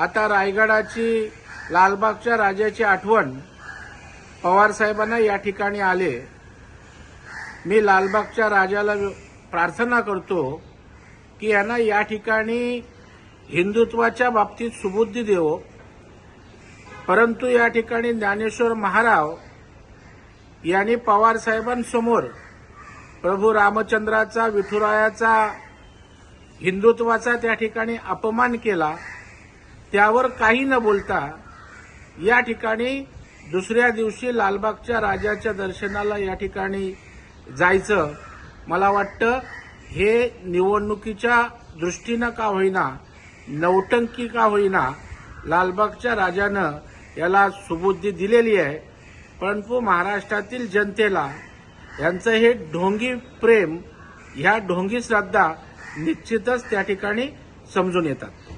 आता रायगडाची लालबागच्या राजाची आठवण पवारसाहेबांना या ठिकाणी आले. मी लालबागच्या राजाला प्रार्थना करतो की यांना या ठिकाणी हिंदुत्वाच्या बाबतीत सुबुद्धी देवो. परंतु या ठिकाणी ज्ञानेश्वर महाराव यांनी पवारसाहेबांसमोर प्रभू रामचंद्राचा विठुरायाचा हिंदुत्वाचा त्या ठिकाणी अपमान केला. त्यावर काही न बोलता या ठिकाणी दुसऱ्या दिवशी लालबागच्या राजाच्या दर्शनाला या ठिकाणी जायचं. मला वाटतं हे निवडणुकीच्या दृष्टीनं का होईना नौटंकी का होईना लालबागच्या राजानं याला सुबुद्धी दिलेली आहे. परंतु महाराष्ट्रातील जनतेला यांचं हे ढोंगी प्रेम ह्या ढोंगी श्रद्धा निश्चितच त्या ठिकाणी समजून येतात.